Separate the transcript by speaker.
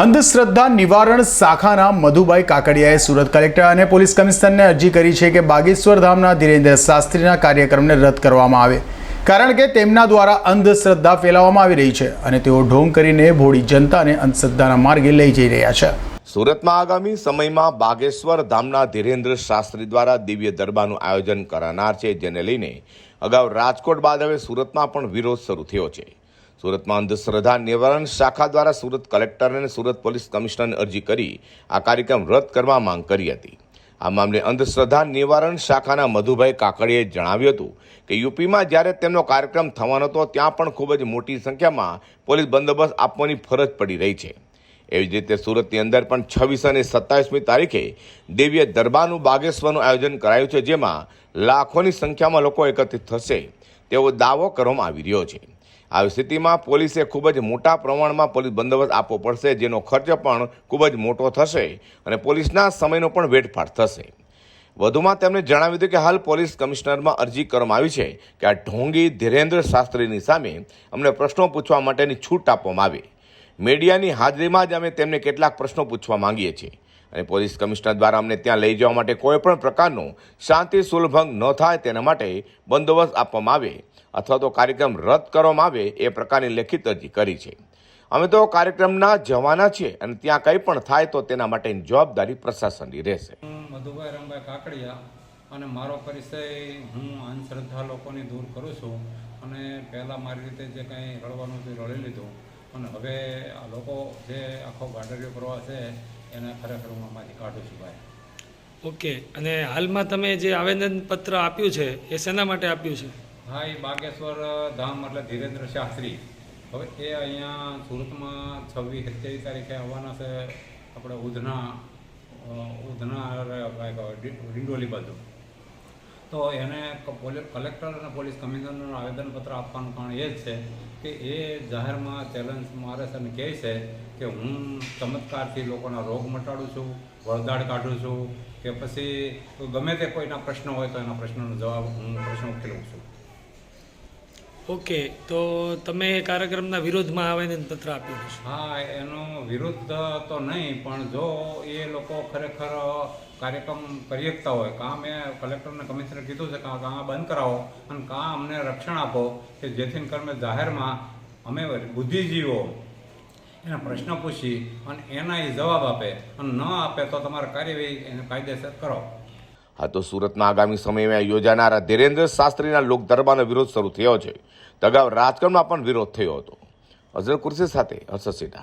Speaker 1: અંધશ્રદ્ધા નિવારણ શાખાના મધુભાઈ કાકડિયાએ સુરત કલેક્ટર અને પોલીસ કમિશનરને અરજી કરી છે કે બાગેશ્વર ધામના ધીરેન્દ્ર શાસ્ત્રીના કાર્યક્રમને રદ કરવામાં આવે. કારણ કે તેમના દ્વારા અંધશ્રદ્ધા ફેલાવવામાં આવી રહી છે અને તેઓ ઢોંગ કરીને ભોળી જનતાને અંધશ્રદ્ધાના માર્ગે લઈ જઈ રહ્યા છે.
Speaker 2: સુરતમાં આગામી સમયમાં બાગેશ્વર ધામના ધીરેન્દ્ર શાસ્ત્રી દ્વારા દિવ્ય દરબારનું આયોજન કરાનાર છે, જેને લઈને અગાઉ રાજકોટ બાદ હવે સુરતમાં પણ વિરોધ શરૂ થયો છે. સુરતમાં અંધશ્રદ્ધા નિવારણ શાખા દ્વારા સુરત કલેક્ટર અને સુરત પોલીસ કમિશનરને અરજી કરી આ કાર્યક્રમ રદ કરવા માંગ કરી હતી. આ મામલે અંધશ્રદ્ધા નિવારણ શાખાના મધુભાઈ કાકડીએ જણાવ્યું હતું કે યુપીમાં જ્યારે તેમનો કાર્યક્રમ થવાનો હતો, ત્યાં પણ ખૂબ જ મોટી સંખ્યામાં પોલીસ બંદોબસ્ત આપવાની ફરજ પડી રહી છે. એવી જ રીતે સુરતની અંદર પણ છવ્વીસ અને સત્તાવીસમી તારીખે દેવીય દરબારનું બાગેશ્વરનું આયોજન કરાયું છે, જેમાં લાખોની સંખ્યામાં લોકો એકત્રિત થશે. તેવો દાવો કરવામાં આવી રહ્યો છે. આવી સ્થિતિમાં પોલીસે ખૂબ જ મોટા પ્રમાણમાં પોલીસ બંદોબસ્ત આપવો પડશે, જેનો ખર્ચ પણ ખૂબ જ મોટો થશે અને પોલીસના સમયનો પણ વેડફાટ થશે. વધુમાં તેમણે જણાવ્યું હતું કે હાલ પોલીસ કમિશનરમાં અરજી કરવામાં આવી છે કે આ ઢોંગી ધીરેન્દ્ર શાસ્ત્રીની સામે અમને પ્રશ્નો પૂછવા માટેની છૂટ આપવામાં આવે. મીડિયાની હાજરીમાં જ અમે તેમને કેટલાક પ્રશ્નો પૂછવા માંગીએ છીએ. અને પોલીસ કમિશનર દ્વારા અમને ત્યાં લઈ જવા માટે કોઈ પણ પ્રકારનો શાંતિ સુલભંગ ન થાય તેના માટે બંદોબસ્ત આપવામાં આવે અથવા તો કાર્યક્રમ રદ કરવામાં આવે એ પ્રકારની લેખિત અરજી કરી છે. અમે તો કાર્યક્રમના જવાના છીએ અને ત્યાં કંઈ પણ થાય તો તેના માટેની જવાબદારી પ્રશાસનની રહેશે.
Speaker 3: મધુભાઈ રામભાઈ કાકડિયા અને મારો પરિચય હું અંધશ્રદ્ધા લોકોની દૂર કરું છું અને પહેલાં મારી રીતે જે કંઈ રડવાનું હતું રડી લીધું. અને હવે આ લોકો જે આખો ગાડરિયો પ્રવાહ છે એને ખરેખર હું આમાંથી કાઢું છું ભાઈ.
Speaker 4: ઓકે અને હાલમાં તમે જે આવેદનપત્ર આપ્યું છે એ શેના માટે આપ્યું છે?
Speaker 3: હા એ બાગેશ્વર ધામ એટલે ધીરેન્દ્ર શાસ્ત્રી. હવે એ અહીંયા સુરતમાં છવ્વીસ સત્યાવીસ તારીખે આવવાના છે આપણે ઉધના ઉધના ડિંડોલી બાજુ. તો એને કલેક્ટર અને પોલીસ કમિશનરનું આવેદનપત્ર આપવાનું કારણ એ જ છે કે એ જાહેરમાં ચેલેન્જ મારે છે અને કહે છે કે હું ચમત્કારથી લોકોના રોગ મટાડું છું વળદાડ કાઢું છું કે પછી ગમે તે કોઈના પ્રશ્ન હોય તો એના પ્રશ્નનો જવાબ હું પ્રશ્ન ઉકેલું છું.
Speaker 4: ઓકે, તો તમે કાર્યક્રમના વિરોધમાં આવેદનપત્ર આપ્યું છે
Speaker 3: હા, એનો વિરુદ્ધ તો નહીં, પણ જો એ લોકો ખરેખર કાર્યક્રમ કરી શકતા હોય, કાં મેં કલેક્ટરને કમિશનર કીધું છે કાં કાં બંધ કરાવો અને કાં અમને રક્ષણ આપો કે જેથી કરીને જાહેરમાં અમે બુદ્ધિજીવો એના પ્રશ્ન પૂછી અને એના એ જવાબ આપે અને ન આપે તો તમારે કાર્યવાહી એને કાયદેસર કરો.
Speaker 2: હા તો સુરતમાં આગામી સમયમાં યોજાનારા ધીરેન્દ્ર શાસ્ત્રીના લોક દરબારનો વિરોધ શરૂ થયો છે. તો અગાઉ રાજકોટમાં પણ વિરોધ થયો હતો. અઝર કુર્સી સાથે હર્ષદ